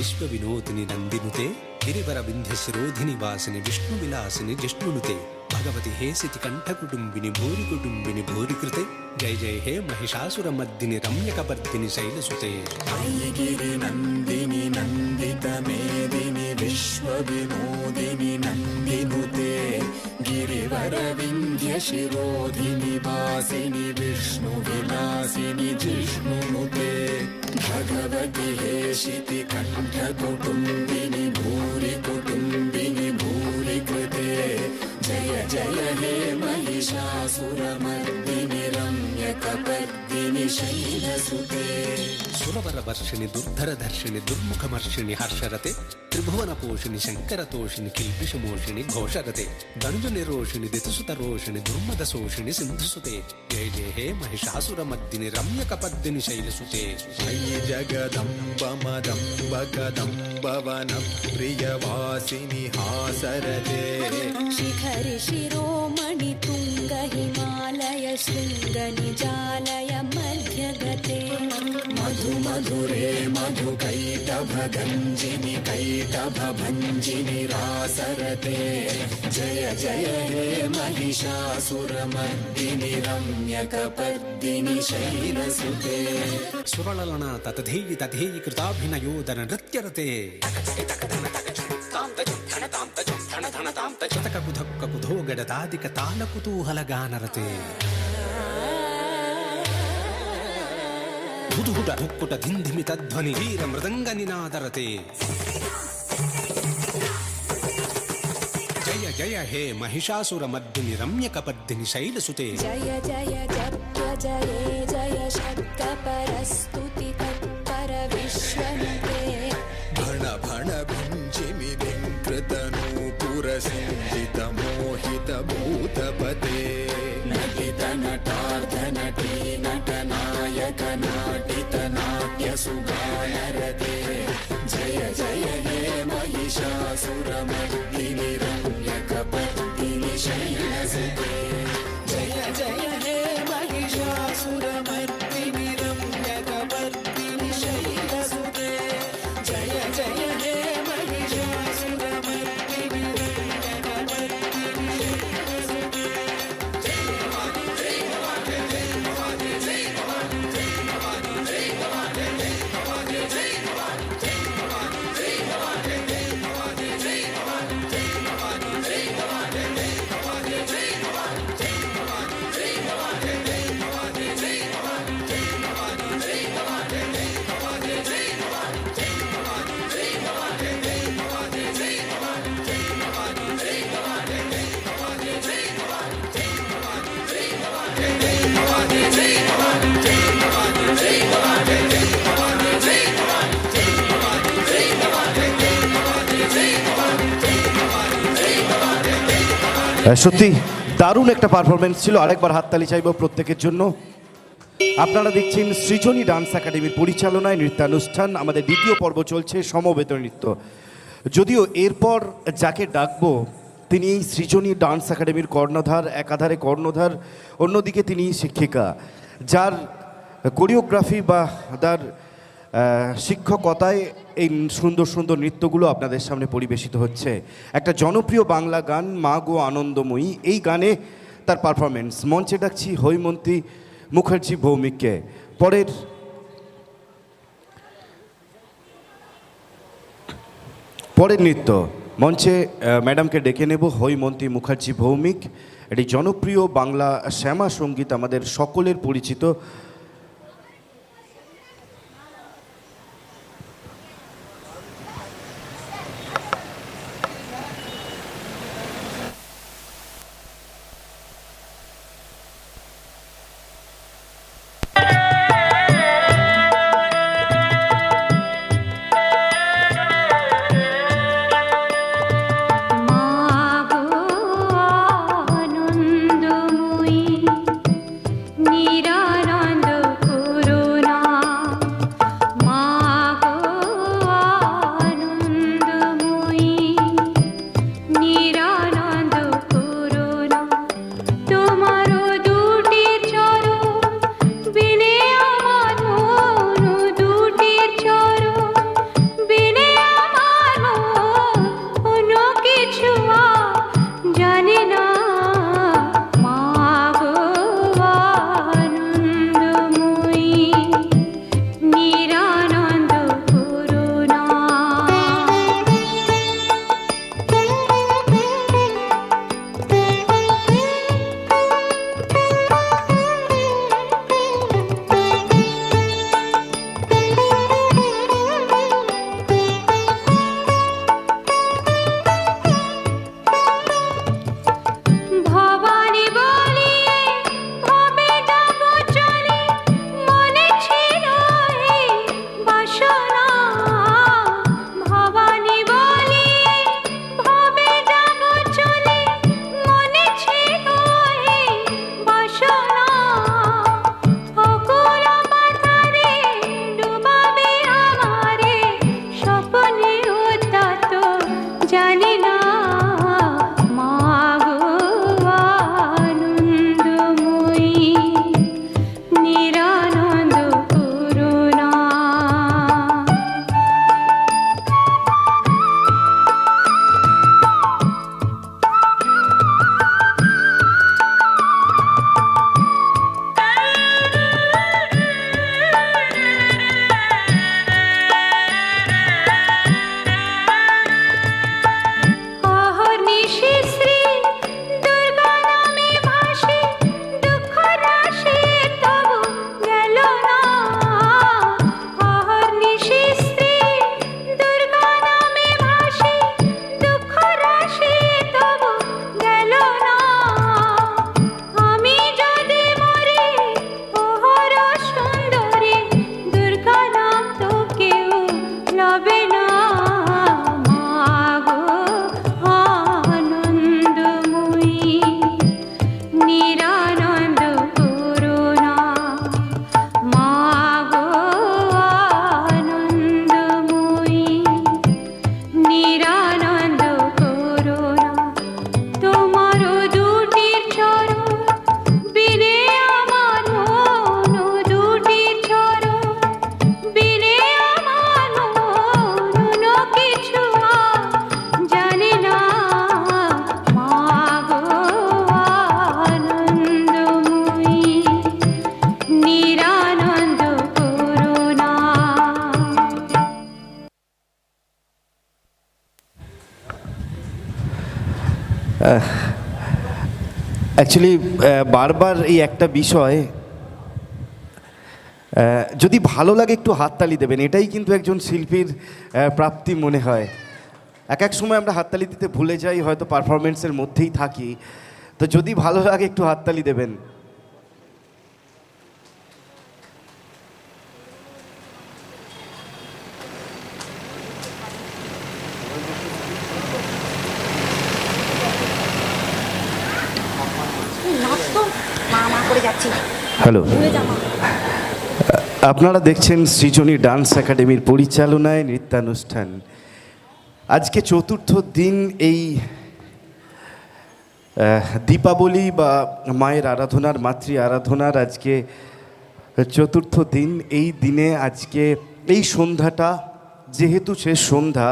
ವಿಶ್ವವಿನೋದಿನಿ ನಂದಿನುತೆ ಗಿರಿವರ ವಿಂಧ್ಯ శిరోధిని వాసిని విష్ణు విలాసిని జిష్ణునుతే భగవతి హేసితి కంఠ కుటుంబిని భూరి కుటుంబిని భూరి కృతే జై జయ హే మహిషాసుర మద్దిని రమ్యకపర్దిని శైలసుతే అయ్యగిరి నందిని నందిత విశ్వ వినోదిని నందినుతే గిరివర వింధ్య శిరోధిని వాసిని విష్ణు విలాసిని జిష్ణునుతే భగవతి హేషితి కంఠ కుటుంబిని భూరి కుటుంబిని భూరి కృతే. జయ జయ హే మహిషాసురమర్దిని. कपर्दिनि शैलसुते सुरवरवर्षिणि दुर्धरधर्षिणि दुर्मुखमर्षिणि हर्षरते त्रिभुवनपोषिणि शङ्करतोषिणि किल्बिषमोषिणि घोषरते धनुजनिरोषिणि दितिसुतरोषिणि दुर्मदसोषिणि सिन्धुसुते जय जय हे महिषासुरमद्दिनि रम्यकपर्दिनि शैलसुते जय जगदम्बमदम्बगदम्बवनं प्रियवासिनि हासरते शिखरि शिरोमणि तुम् हिमालय शृङ्गनिजालय मध्यगते मधु मधुरे मधुकैटभगञ्जिनि कैटभञ्जिनि रासरते जय जय हे महिषासुरमर्दिनि रम्यकपर्दिनि शैलसुते सुरललना ततधेयि तथेयि कृताभिनयोदन नृत्यरते ಚತಕಕು ಧಕ್ಕಕು ಧೋ ಗಡದಾದಿಕ ತಾಲ ಕುತೂಹಲಗಾನರತೆ ಹುದುಹುಟ ಹುಕ್ಕುಟ ಧಿಂಧಿಮಿ ತಧ್ವನಿ ವೀರ ಮೃದಂಗ ನಿನಾದರತೆ ಜಯ ಜಯ ಹೇ ಮಹಿಷಾಸುರ ಮದ್ದಿನಿ ರಮ್ಯ ಕಪದ್ದಿನಿ ಶೈಲಸುತೆ ಜಯ ಜಯ ಜಪ್ಪ ಜಯ ಜಯ ಶಬ್ದ ಪರಸ್ತುತಿ ತತ್ಪರ ವಿಶ್ವಮತೆ ಭಣ ಭಣ ಭಿನ್ನ better সত্যি দারুণ একটা পারফরমেন্স ছিল। আরেকবার হাততালি চাইব প্রত্যেকের জন্য। আপনারা দেখছেন সৃজনী ডান্স একাডেমির পরিচালনায় নৃত্যানুষ্ঠান। আমাদের দ্বিতীয় পর্ব চলছে সমবেত নৃত্য। যদিও এরপর যাকে ডাকবো, তিনি এই সৃজনী ডান্স একাডেমির কর্ণধার, একাধারে কর্ণধার, অন্যদিকে তিনি শিক্ষিকা। যার কোরিওগ্রাফি বা তার শিক্ষকতায় এই সুন্দর সুন্দর নৃত্যগুলো আপনাদের সামনে পরিবেশিত হচ্ছে। একটা জনপ্রিয় বাংলা গান, মা গো আনন্দময়ী, এই গানে তার পারফরমেন্স মঞ্চে ডাকছি হৈমন্তী মুখার্জি ভৌমিককে। পরের পরের নৃত্য। মঞ্চে ম্যাডামকে ডেকে নেব হৈমন্তী মুখার্জি ভৌমিক। এটি জনপ্রিয় বাংলা শ্যামা সংগীত, আমাদের সকলের পরিচিত অ্যাকচুয়ালি বারবার এই একটা বিষয় যদি ভালো লাগে একটু হাততালি দেবেন, এটাই কিন্তু একজন শিল্পীর প্রাপ্তি মনে হয়। এক এক সময় আমরা হাততালি দিতে ভুলে যাই, হয়তো পারফরমেন্সের মধ্যেই থাকি। তো যদি ভালো লাগে একটু হাততালি দেবেন নাচ তো মা মা করে যাচ্ছি হ্যালো আপনারা দেখছেন সৃজনী ডান্স একাডেমির পরিচালনায় নৃত্যানুষ্ঠান। আজকে চতুর্থ দিন এই দীপাবলি বা মায়ের আরাধনার মাতৃ আরাধনার আজকে চতুর্থ দিন। এই দিনে আজকে এই সন্ধ্যাটা যেহেতু শেষ সন্ধ্যা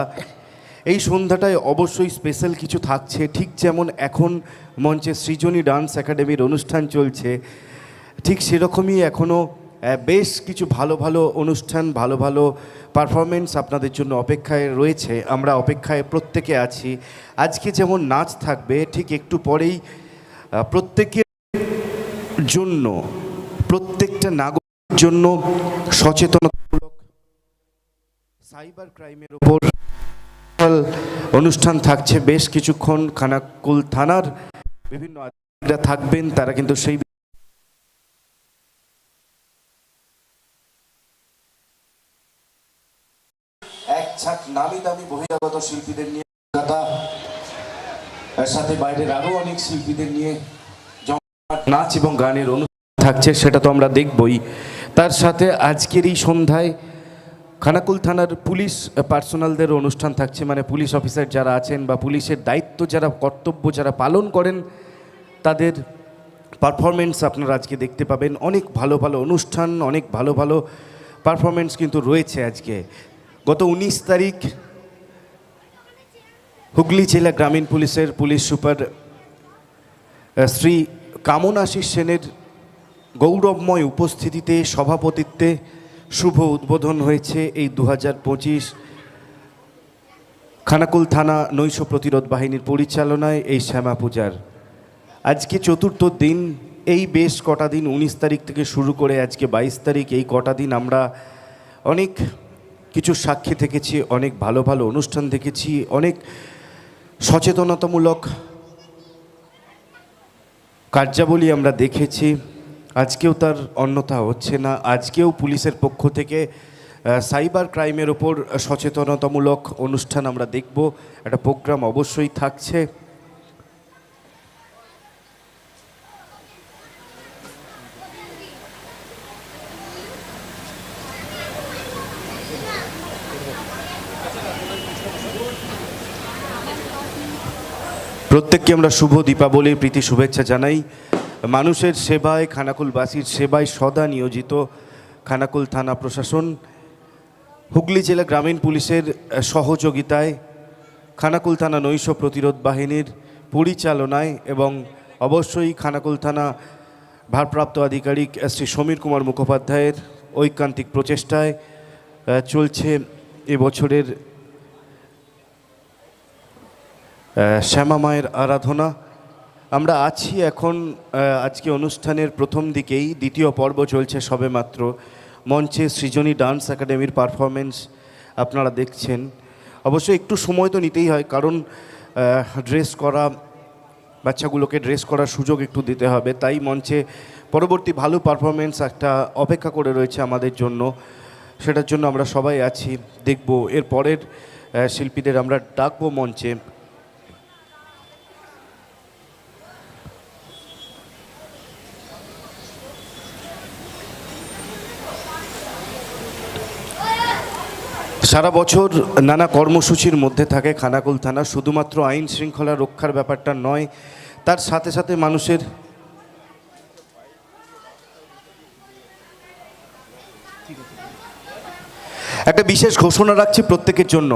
এই সন্ধ্যাটায় অবশ্যই স্পেশাল কিছু থাকছে। ঠিক যেমন এখন মঞ্চে সৃজনী ডান্স একাডেমির অনুষ্ঠান চলছে। ঠিক সেরকমই এখনও বেশ কিছু ভালো ভালো অনুষ্ঠান, ভালো ভালো পারফরমেন্স আপনাদের জন্য অপেক্ষায় রয়েছে। আমরা অপেক্ষায় প্রত্যেকে আছি। আজকে যেমন নাচ থাকবে, ঠিক একটু পরেই প্রত্যেকের জন্য, প্রত্যেকটা নাগরিকের জন্য সচেতনতামূলক সাইবার ক্রাইমের ওপর অনুষ্ঠান থাকছে। বেশ কিছুক্ষণ খানাকুল থানার বিভিন্ন আধিকারিকরা থাকবেন, তারা কিন্তু সেই ছাক নামি দামি বহিরাগত শিল্পীদের নিয়ে কলকাতা। এর সাথে বাইরের আরও অনেক শিল্পীদের নিয়ে নাচ এবং গানের অনুষ্ঠান থাকছে, সেটা তো আমরা দেখবই। তার সাথে আজকের এই সন্ধ্যায় খানাকুল থানার পুলিশ পার্সোনালদের অনুষ্ঠান থাকছে মানে পুলিশ অফিসার যারা আছেন বা পুলিশের দায়িত্ব যারা, কর্তব্য যারা পালন করেন, তাদের পারফরমেন্স আপনারা আজকে দেখতে পাবেন। অনেক ভালো ভালো অনুষ্ঠান, অনেক ভালো ভালো পারফরমেন্স কিন্তু রয়েছে আজকে। গত উনিশ তারিখ হুগলি জেলা গ্রামীণ পুলিশের police super Shri come on Ashis সেনের গৌরবময় উপস্থিতিতে সভাপতিত্বে শুভ উদ্বোধন হয়েছে এই দু পঁচিশ খানাকুল থানা নৈশ প্রতিরোধ বাহিনীর পরিচালনায় এই শ্যামা পূজার। আজকে চতুর্থ দিন, এই বেশ কটা দিন উনিশ তারিখ থেকে শুরু করে আজকে বাইশ তারিখ, এই কটা দিন আমরা অনেক কিছু সাক্ষী থেকেছি অনেক ভালো ভালো অনুষ্ঠান দেখেছি, অনেক সচেতনতামূলক কার্যাবলী আমরা দেখেছি। আজকেও তার অন্যথা হচ্ছে না। আজকেও পুলিশের পক্ষ থেকে সাইবার ক্রাইমের ওপর সচেতনতামূলক অনুষ্ঠান আমরা দেখব। একটা প্রোগ্রাম অবশ্যই থাকছে। প্রত্যেককে আমরা শুভ দীপাবলির প্রীতি শুভেচ্ছা জানাই। মানুষের সেবায়, খানাকুলবাসীর সেবায় সদা নিয়োজিত খানাকুল থানা প্রশাসন। হুগলি জেলা গ্রামীণ পুলিশের সহযোগিতায় খানাকুল থানা নৈশ প্রতিরোধ বাহিনীর পরিচালনায় এবং অবশ্যই খানাকুল থানা ভারপ্রাপ্ত আধিকারিক শ্রী সমীর কুমার মুখোপাধ্যায়ের ঐকান্তিক প্রচেষ্টায় চলছে এবছরের শ্যামা মায়ের আরাধনা। আমরা আছি এখন আজকে অনুষ্ঠানের প্রথম দিকেই। দ্বিতীয় পর্ব চলছে সবেমাত্র। মঞ্চে সৃজনী ডান্স একাডেমির পারফরমেন্স আপনারা দেখছেন। অবশ্যই একটু সময় তো নিতেই হয়, কারণ ড্রেস করা, বাচ্চাগুলোকে ড্রেস করার সুযোগ একটু দিতে হবে। তাই মঞ্চে পরবর্তী ভালো পারফরমেন্স একটা অপেক্ষা করে রয়েছে আমাদের জন্য। সেটার জন্য আমরা সবাই আছি, দেখব। এর পরের শিল্পীদের আমরা ডাকবো মঞ্চে। সারা বছর নানা কর্মসূচির মধ্যে থাকে খানাকুল থানা। শুধুমাত্র আইন শৃঙ্খলা রক্ষার ব্যাপারটা নয়, তার সাথে সাথে মানুষের একটা বিশেষ ঘোষণা রাখছি প্রত্যেকের জন্য।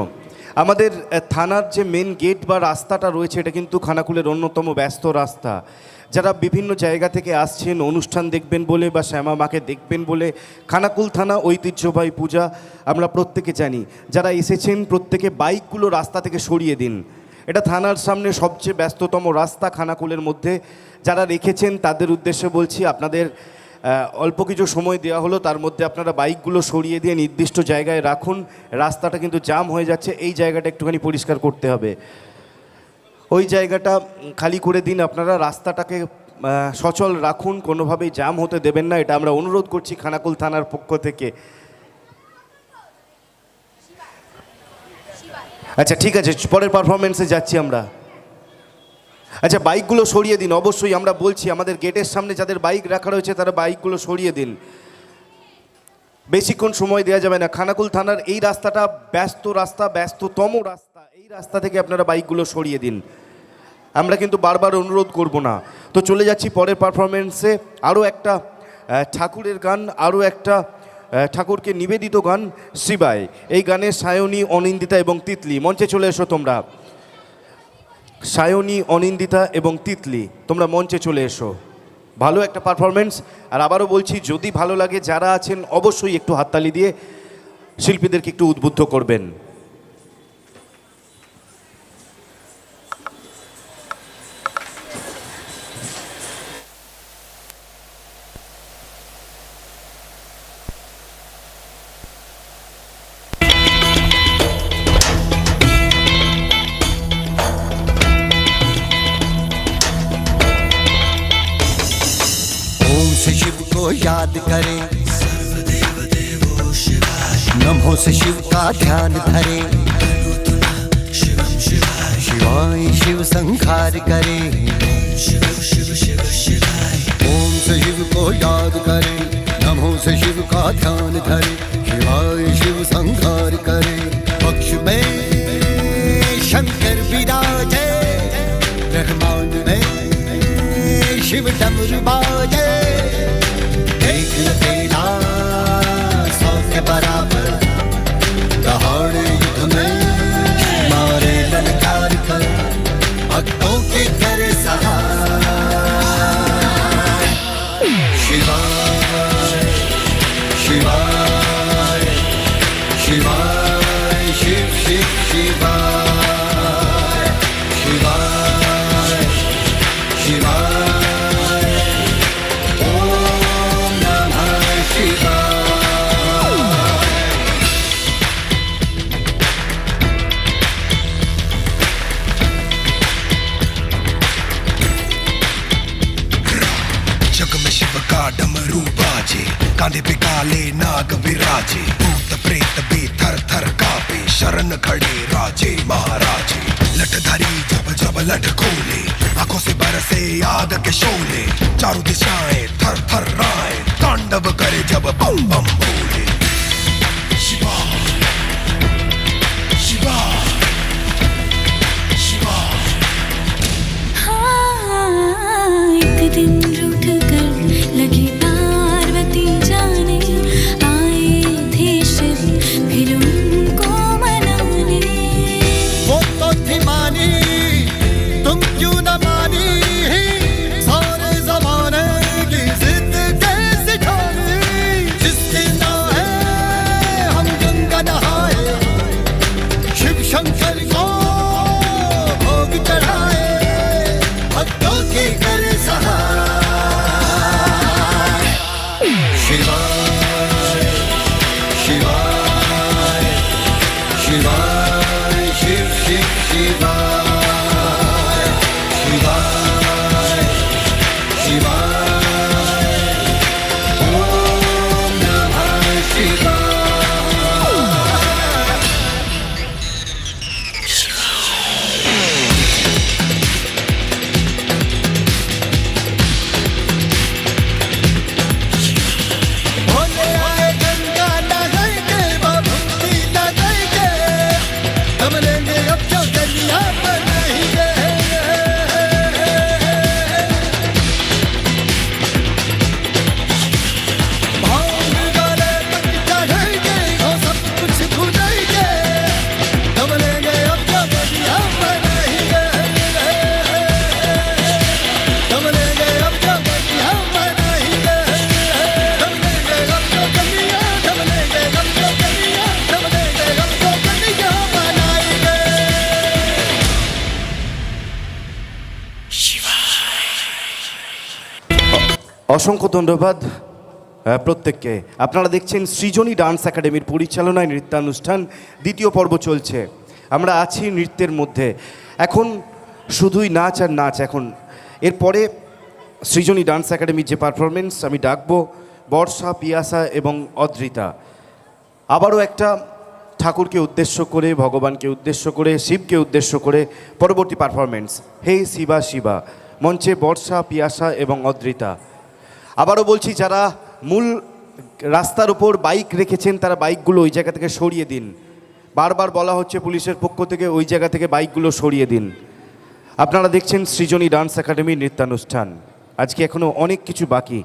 আমাদের থানার যে মেন গেট বা রাস্তাটা রয়েছে, এটা কিন্তু খানাকুলের অন্যতম ব্যস্ত রাস্তা। যারা বিভিন্ন জায়গা থেকে আসছেন, অনুষ্ঠান দেখবেন বলে বা শ্যামা মাকে দেখবেন বলে, খানাকুল থানা ঐতিহ্যবাহী পূজা আমরা প্রত্যেকে জানি। যারা এসেছেন, প্রত্যেকে বাইকগুলো রাস্তা থেকে সরিয়ে দিন। এটা থানার সামনে সবচেয়ে ব্যস্ততম রাস্তা খানাকুলের মধ্যে। যারা রেখেছেন, তাদের উদ্দেশ্যে বলছি, আপনাদের অল্প কিছু সময় দেওয়া হলো, তার মধ্যে আপনারা বাইকগুলো সরিয়ে দিয়ে নির্দিষ্ট জায়গায় রাখুন। রাস্তাটা কিন্তু জাম হয়ে যাচ্ছে, এই জায়গাটা একটুখানি পরিষ্কার করতে হবে। ওই জায়গাটা খালি করে দিন, আপনারা রাস্তাটাকে সচল রাখুন, কোনোভাবেই জাম হতে দেবেন না, এটা আমরা অনুরোধ করছি খানাকুল থানার পক্ষ থেকে। আচ্ছা ঠিক আছে, পরের পারফরমেন্সে যাচ্ছি আমরা। আচ্ছা বাইকগুলো সরিয়ে দিন, অবশ্যই আমরা বলছি, আমাদের গেটের সামনে যাদের বাইক রাখা রয়েছে, তারা বাইকগুলো সরিয়ে দিন। বেশিক্ষণ সময় দেওয়া যাবে না, খানাকুল থানার এই রাস্তাটা ব্যস্ত রাস্তা, ব্যস্ততম রাস্তা, এই রাস্তা থেকে আপনারা বাইকগুলো সরিয়ে দিন। আমরা কিন্তু বারবার অনুরোধ করব না। তো চলে যাচ্ছি পরের পারফরমেন্সে আরও একটা ঠাকুরের গান আরও একটা ঠাকুরকে নিবেদিত গান শিবায় এই গানের সায়নী, অনিন্দিতা এবং তিতলি। মঞ্চে চলে এসো তোমরা। সায়নী, অনিন্দিতা এবং তিতলি, তোমরা মঞ্চে চলে এসো। ভালো একটা পারফরমেন্স আর আবারও বলছি, যদি ভালো লাগে, যারা আছেন, অবশ্যই একটু হাততালি দিয়ে শিল্পীদেরকে একটু উদ্বুদ্ধ করবেন। नमो से शिव का ध्यान धरे। शिवाय शिव संखार करें। ओम से शिव को याद करे। नमो से शिव का ध्यान धरे। शिवाय शिव संखार करे। पक्ष में शंकर विराजे। रहमान में शिव डमरू बाजे। एक लपेला सौ के बराबर का डमरू बाजे कांधे पे काले नाग विराजे भूत प्रेत भी थर थर कापे शरण खड़े राजे महाराजे। लटधारी जब जब लट खोले आँखों से बरसे आग के शोले चारों दिशाएँ थर थर राए तांडव करे जब बम बम बोले। शिवा शिवा शिवा। हाँ, एक दिन equipo. অসংখ্য ধন্যবাদ প্রত্যেককে। আপনারা দেখছেন সৃজনী ডান্স একাডেমির পরিচালনায় নৃত্যানুষ্ঠান, দ্বিতীয় পর্ব চলছে। আমরা আছি নৃত্যের মধ্যে। এখন শুধুই নাচ আর নাচ এখন। এরপরে সৃজনী ডান্স একাডেমির যে পারফরমেন্স আমি ডাকবো, বর্ষা, পিয়াসা এবং অদ্রিতা। আবারও একটা ঠাকুরকে উদ্দেশ্য করে, ভগবানকে উদ্দেশ্য করে, শিবকে উদ্দেশ্য করে পরবর্তী পারফরমেন্স হে শিবা শিবা। মঞ্চে বর্ষা, পিয়াসা এবং অদ্রিতা। আবারও বলছি, যারা মূল রাস্তার উপর বাইক রেখেছেন, তারা বাইকগুলো ওই জায়গা থেকে সরিয়ে দিন। বারবার বলা হচ্ছে পুলিশের পক্ষ থেকে ওই জায়গা থেকে বাইকগুলো সরিয়ে দিন। আপনারা দেখছেন সৃজনী ডান্স একাডেমি নৃত্যানুষ্ঠান। আজকে এখনও অনেক কিছু বাকি।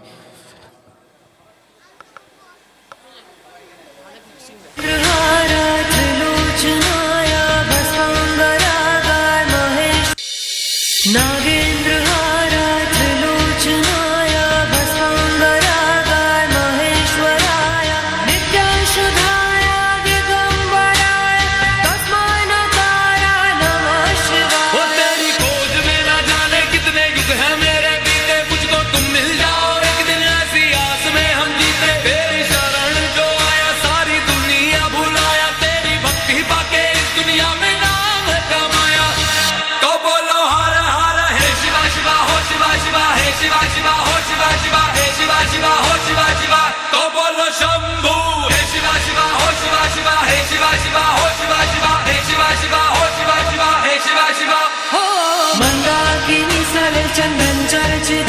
alev çenden çare çiçek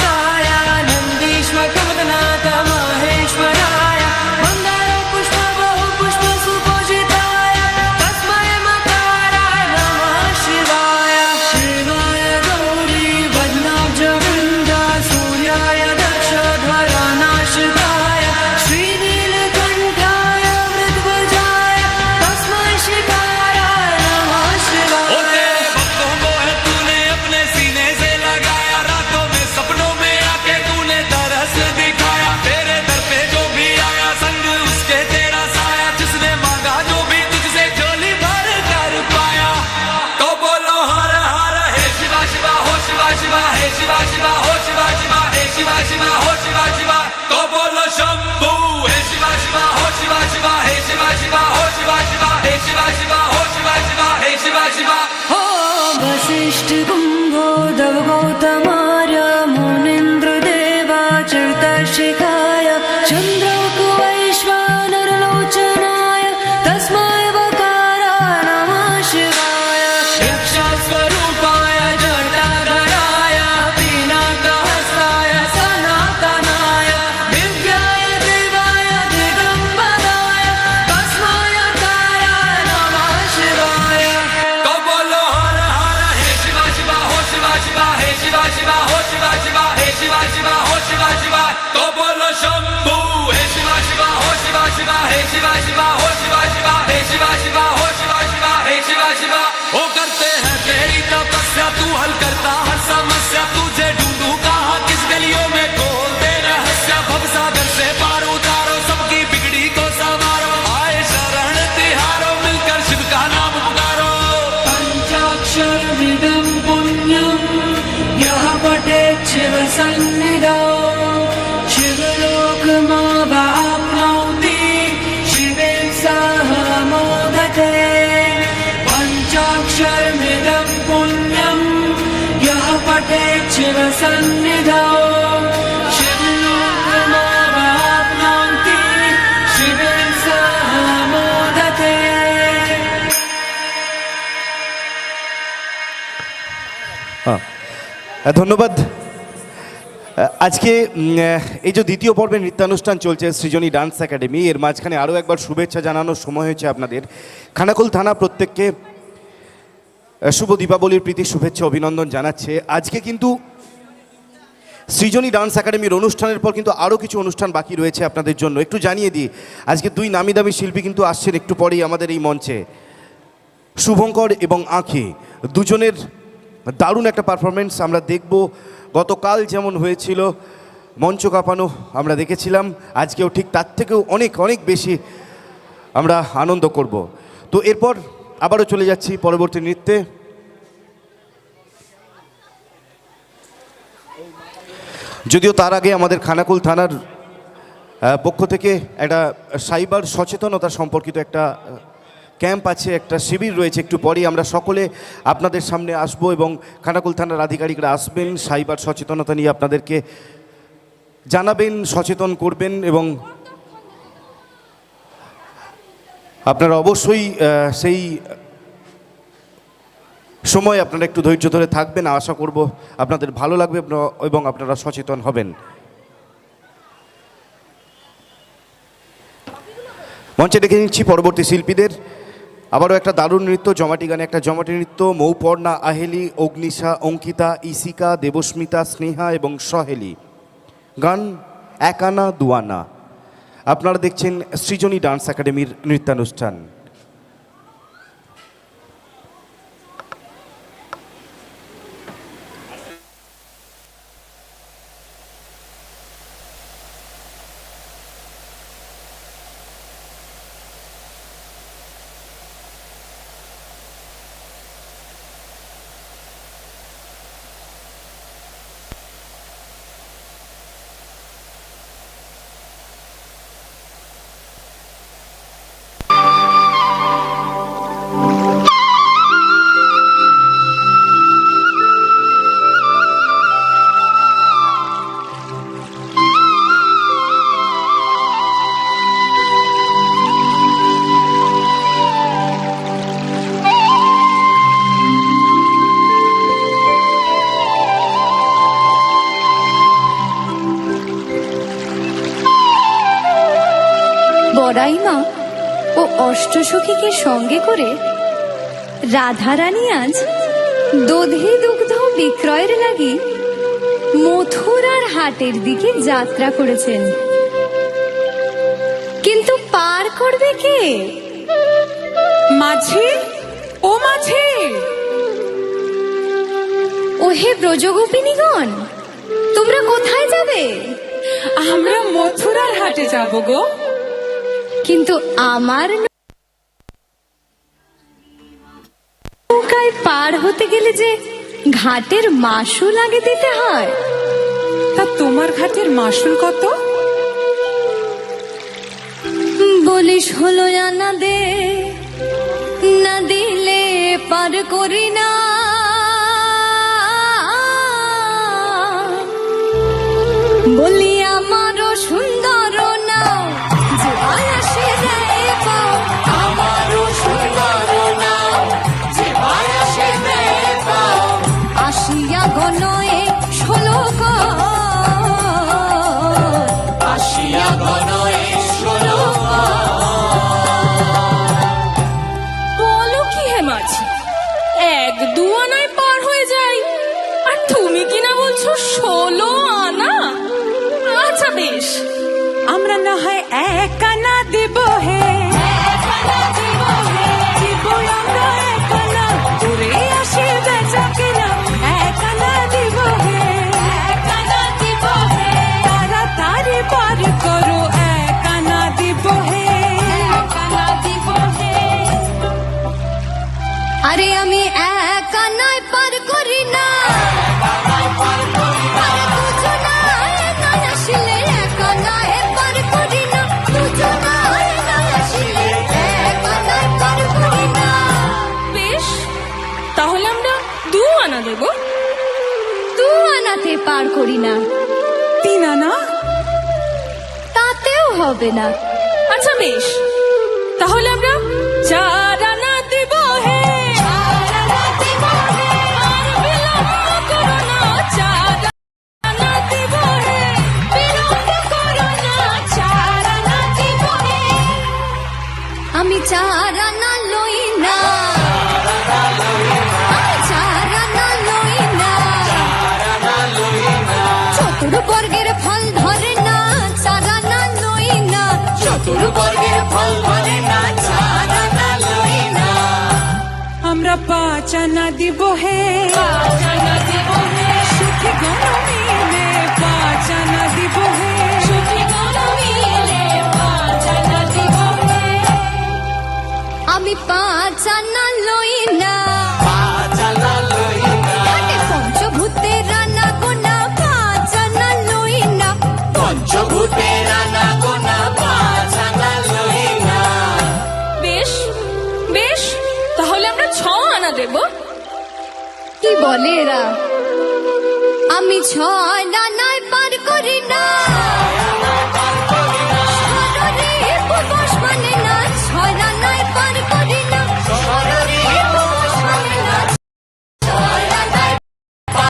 ধন্যবাদ। আজকে এই যে দ্বিতীয় পর্বে নৃত্যানুষ্ঠান চলছে সৃজনী ডান্স একাডেমি, এর মাঝখানে আরও একবার শুভেচ্ছা জানানোর সময় হয়েছে আপনাদের। খানাকুল থানা প্রত্যেককে শুভ দীপাবলির প্রীতি, শুভেচ্ছা, অভিনন্দন জানাচ্ছে। আজকে কিন্তু সৃজনী ডান্স একাডেমির অনুষ্ঠানের পর কিন্তু আরও কিছু অনুষ্ঠান বাকি রয়েছে আপনাদের জন্য। একটু জানিয়ে দিই, আজকে দুই নামি দামি শিল্পী কিন্তু আসছেন একটু পরেই আমাদের এই মঞ্চে। শুভঙ্কর এবং আঁখি, দুজনের দারুণ একটা পারফরমেন্স আমরা দেখব। গতকাল যেমন হয়েছিল, মঞ্চ কাঁপানো আমরা দেখেছিলাম, আজকেও ঠিক তার থেকেও অনেক অনেক বেশি আমরা আনন্দ করব। তো এরপর আবারও চলে যাচ্ছি পরবর্তী নৃত্যে। যদিও তার আগে আমাদের খানাকুল থানার পক্ষ থেকে একটা সাইবার সচেতনতা সম্পর্কিত একটা ক্যাম্প আছে, একটা শিবির রয়েছে, একটু পরেই আমরা সকলে আপনাদের সামনে আসব এবং খানাকুল থানার আধিকারিকরা আসবেন, সাইবার সচেতনতা নিয়ে আপনাদেরকে জানাবেন, সচেতন করবেন এবং আপনারা অবশ্যই সেই সময় আপনারা একটু ধৈর্য ধরে থাকবেন আশা করব আপনাদের ভালো লাগবে এবং আপনারা সচেতন হবেন। মঞ্চে ডেকে নিচ্ছি পরবর্তী শিল্পীদের। আবারও একটা দারুণ নৃত্য, জমাটি গানে একটা জমাটি নৃত্য, মৌপর্ণা, আহেলি, অগ্নিশা, অঙ্কিতা ইসিকা দেবস্মিতা, স্নেহা এবং সহেলি। গান একানা দুয়ানা। আপনারা দেখছেন সৃজনী ডান্স একাডেমির নৃত্যানুষ্ঠান। বড়াইমা ও অষ্টসখীকে সঙ্গে করে রাধারানী আজ দধি দুগ্ধ বিক্রয়ের লাগি মথুরার হাটের দিকে যাত্রা করেছেন। কিন্তু পার করবে কে? মাঝি? ও মাঝি! ওহে ব্রজগোপিনীগণ, তোমরা কোথায় যাবে? আমরা মথুরার হাটে যাব গো। কিন্তু আমার নৌকায় পার হতে গেলে যে ঘাটের মাসুল আগে দিতে হয়। তা তোমার ঘাটের মাসুল কত? বলিস হলো না দে না দিলে পার করি না। আরে আমি একা নয়, পার করি না। তাহলে আমরা দু আনা পার করি না। তিন আনা? তাতেও হবে না। আচ্ছা বেশ। তাহলে আমরা চার চার আনা লই না। চার আনা লই না। চতুর্বর্গের ফল ধরে না চার আনা লই না। চতুর্বর্গের ফল ধরে না চার আনা লই না। আমরা পাঁচ আনা দিব হে। বলে এরা আমি ছয় নানায় নয় পার করি না।